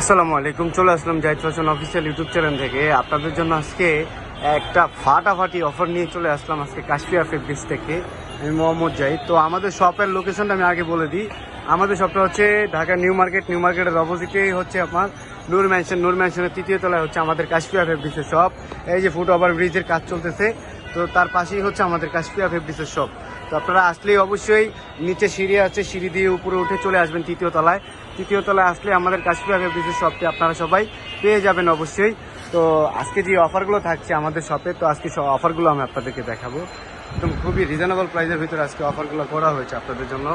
আসসালামু আলাইকুম, চলে আসলাম Zahid fashion official YouTube channel থেকে। আপনাদের জন্য আজকে একটা ফাটাফাটি অফার নিয়ে চলে আসলাম আজকে কাশ্মীর ফেব্রিক্স থেকে, আমি মোহাম্মদ জাহিদ। তো আমাদের শপের লোকেশনটা আমি আগে বলে দিই। আমাদের শপটা হচ্ছে ঢাকা নিউ মার্কেট, নিউ মার্কেটের অপোজিটেই হচ্ছে আপনার নূর ম্যানশন নূর ম্যানশনের তৃতীয় তলায় হচ্ছে আমাদের কাশ্মীর ফেব্রিক্সের শপ এই যে ফুট ওভার ব্রিজের কাজ চলতেছে, তো তার পাশেই হচ্ছে আমাদের কাশ্মীর ফেব্রিক্সের শপ তো আপনারা আসলেই অবশ্যই নিচে সিঁড়ি আছে, সিঁড়ি দিয়ে উপরে উঠে চলে আসবেন তৃতীয় তলায়। তৃতীয় তলায় আসলে আমাদের কাশ্মীর ফেব্রিক্সের শপটি আপনারা সবাই পেয়ে যাবেন অবশ্যই। তো আজকে যে অফারগুলো থাকছে আমাদের শপে তো আজকে সব অফারগুলো আমি আপনাদেরকে দেখাবো। একদম খুবই রিজনেবল প্রাইসের ভিতরে আজকে অফারগুলো করা হয়েছে আপনাদের জন্য।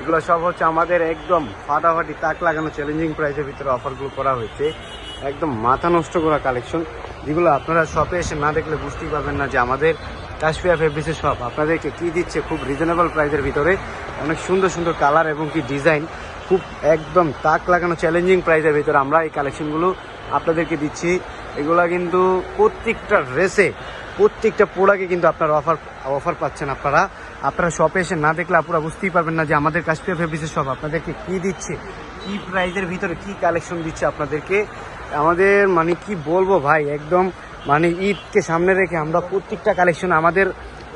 এগুলো সব হচ্ছে আমাদের একদম ফাটাফাটি তাক লাগানো চ্যালেঞ্জিং প্রাইসের ভিতরে অফারগুলো করা হয়েছে। একদম মাথা নষ্ট করা কালেকশন যেগুলো আপনারা শপে এসে না দেখলে বুঝতেই পারবেন না যে আমাদের কাশ্মীর ফেব্রিক্সের শপ আপনাদেরকে কি দিচ্ছে খুব রিজনেবল প্রাইসের ভিতরে। অনেক সুন্দর সুন্দর কালার এবং কি ডিজাইন খুব একদম তাক লাগানো চ্যালেঞ্জিং প্রাইসের ভিতরে আমরা এই কালেকশনগুলো আপনাদেরকে দিচ্ছি। এগুলা কিন্তু প্রত্যেকটা রেসে প্রত্যেকটা প্রোডাক্টে কিন্তু আপনারা অফার অফার পাচ্ছেন আপনারা। আপনারা শপে এসে না দেখলে আপনারা বুঝতেই পারবেন না যে আমাদের কাশ্মীর ফেব্রিক্সের শপ আপনাদেরকে কি দিচ্ছে, কি প্রাইজের ভিতরে কি কালেকশন দিচ্ছে আপনাদেরকে। আমাদের মানে কি বলব ভাই, একদম মানে ঈদকে সামনে রেখে আমরা প্রত্যেকটা কালেকশন আমাদের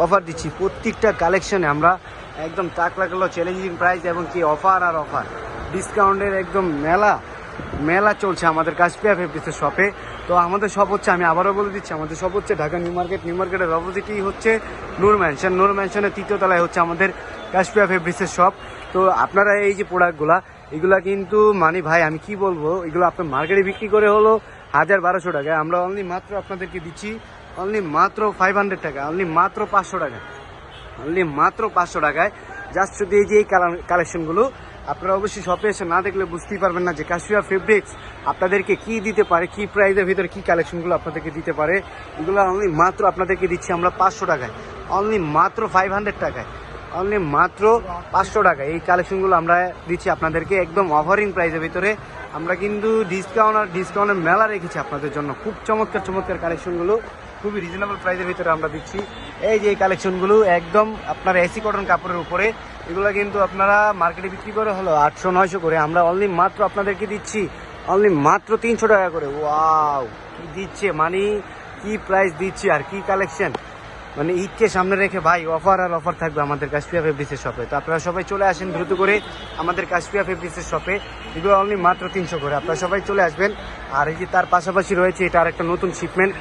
অফার দিচ্ছি। প্রত্যেকটা কালেকশনে আমরা একদম তাক লাগালো চ্যালেঞ্জিং প্রাইস এবং কি অফার আর অফার ডিসকাউন্টের একদম মেলা মেলা চলছে আমাদের কাশ্মীর ফেব্রিক্সের শপে তো আমাদের শপ হচ্ছে, আমি আবারও বলে দিচ্ছি, আমাদের শপ হচ্ছে ঢাকা নিউ মার্কেট। নিউ মার্কেটের অপোজিটেই হচ্ছে নূর ম্যানশন নূর ম্যানশনের তৃতীয় তলায় হচ্ছে আমাদের কাশ্মীর ফেব্রিক্সের শপ তো আপনারা এই যে প্রোডাক্টগুলা এগুলা কিন্তু মানে ভাই, আমি কি বলব, এগুলো আপনার মার্কেটে বিক্রি করে হলো হাজার বারোশো টাকায় আমরা অনলি মাত্র আপনাদেরকে দিচ্ছি অনলি মাত্র ফাইভ হান্ড্রেড টাকা অনলি মাত্র পাঁচশো টাকা। অনলি মাত্র পাঁচশো টাকায়। জাস্ট শুধু এই যে এই কালেকশনগুলো আপনারা অবশ্যই শপে এসে না দেখলে বুঝতেই পারবেন না যে কাশ্মীর ফেব্রিক্স আপনাদেরকে কি দিতে পারে, কি প্রাইসের ভিতরে কি কালেকশনগুলো আপনাদেরকে দিতে পারে, এগুলো অনলি মাত্র আপনাদেরকে দিচ্ছি আমরা পাঁচশো টাকায়। অনলি মাত্র ফাইভ হান্ড্রেড টাকায়। অনলি মাত্র পাঁচশো টাকা। এই কালেকশনগুলো আমরা দিচ্ছি আপনাদেরকে একদম অফারিং প্রাইসের ভিতরে। আমরা কিন্তু ডিসকাউন্ট আর ডিসকাউন্টের মেলা রেখেছি আপনাদের জন্য। খুব চমৎকার চমৎকার কালেকশনগুলো খুবই রিজনেবল প্রাইসের ভিতরে আমরা দিচ্ছি। এই যে এই কালেকশনগুলো একদম আপনার এসি কটন কাপড়ের উপরে। এগুলো কিন্তু আপনারা মার্কেটে বিক্রি করে হলো আটশো, নয়শো করে। আমরা অনলি মাত্র আপনাদেরকে দিচ্ছি অনলি মাত্র তিনশো টাকা করে। ওয়াও কি দিচ্ছে? মানে কি প্রাইস দিচ্ছি আর কি কালেকশন মানে ঈদকে সামনে রেখে, ভাই অফার আর অফার থাকবে আমাদের কাশ্মীর ফেব্রিক্সের শপে তো আপনারা সবাই চলে আসেন দ্রুত করে আমাদের কাশ্মীর ফেব্রিক্সের শপে এগুলো অনলি মাত্র তিনশো করে। আপনারা সবাই চলে আসবেন। আর এই যে তার পাশাপাশি রয়েছে, এটা আর একটা নতুন শিপমেন্ট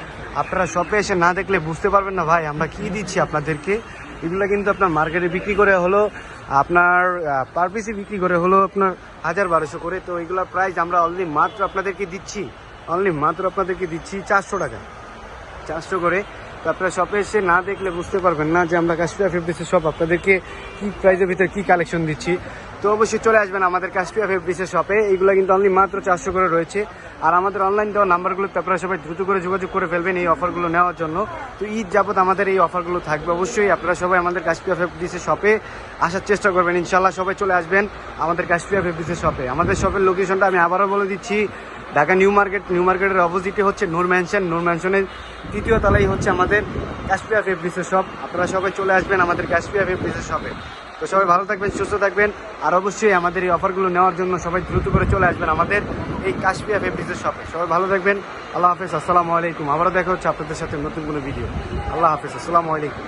আপনারা শপে এসে না দেখলে বুঝতে পারবেন না, ভাই, আমরা কি দিচ্ছি আপনাদেরকে। এগুলো কিন্তু আপনার মার্কেটে বিক্রি করে হলো, আপনার পার পিসে বিক্রি করে হলো আপনার হাজার বারোশো করে। তো এগুলোর প্রাইস আমরা অনলি মাত্র আপনাদেরকে দিচ্ছি। অনলি মাত্র আপনাদেরকে দিচ্ছি চারশো টাকা। চারশো করে। আপনারা শপে এসে না দেখলে বুঝতে পারবেন না যে আমরা কাশ্মীর ফেব্রিক্সের শপ আপনাদেরকে কি প্রাইসের ভিতরে কি কালেকশন দিচ্ছি। তো অবশ্যই চলে আসবেন আমাদের কাশ্মীর ফেব্রিক্সের শপে এইগুলো কিন্তু অনলি মাত্র চারশো করে রয়েছে। আর আমাদের অনলাইন দেওয়া নাম্বারগুলোতে আপনারা সবাই দ্রুত করে যোগাযোগ করে ফেলবেন এই অফারগুলো নেওয়ার জন্য। তো ঈদ যাবত আমাদের এই অফারগুলো থাকবে। অবশ্যই আপনারা সবাই আমাদের কাশ্মীর ফেব্রিক্সের শপে আসার চেষ্টা করবেন। ইনশাল্লাহ সবাই চলে আসবেন আমাদের কাশ্মীর ফেব্রিক্সের শপে আমাদের শপের লোকেশনটা আমি আবারও বলে দিচ্ছি। ঢাকা নিউ মার্কেট, নিউ মার্কেটের অপোজিটে হচ্ছে নূর ম্যানশন নূর ম্যানশনের তৃতীয় তলাই হচ্ছে আমাদের কাশ্মীর ফেব্রিক্সের শপ আপনারা সবাই চলে আসবেন আমাদের কাশ্মীর ফেব্রিক্সের শপে তো সবাই ভালো থাকবেন, সুস্থ থাকবেন, আর অবশ্যই আমাদের এই অফারগুলো নেওয়ার জন্য সবাই দ্রুত করে চলে আসবেন আমাদের এই কাশ্মীর ফেব্রিক্সের শপে সবাই ভালো থাকবেন, আল্লাহ হাফেজ, আসসালামু আলাইকুম। আবারও দেখা হচ্ছে আপনাদের সাথে নতুন কোনো ভিডিও আল্লাহ হাফেজ, আসসালামু আলাইকুম।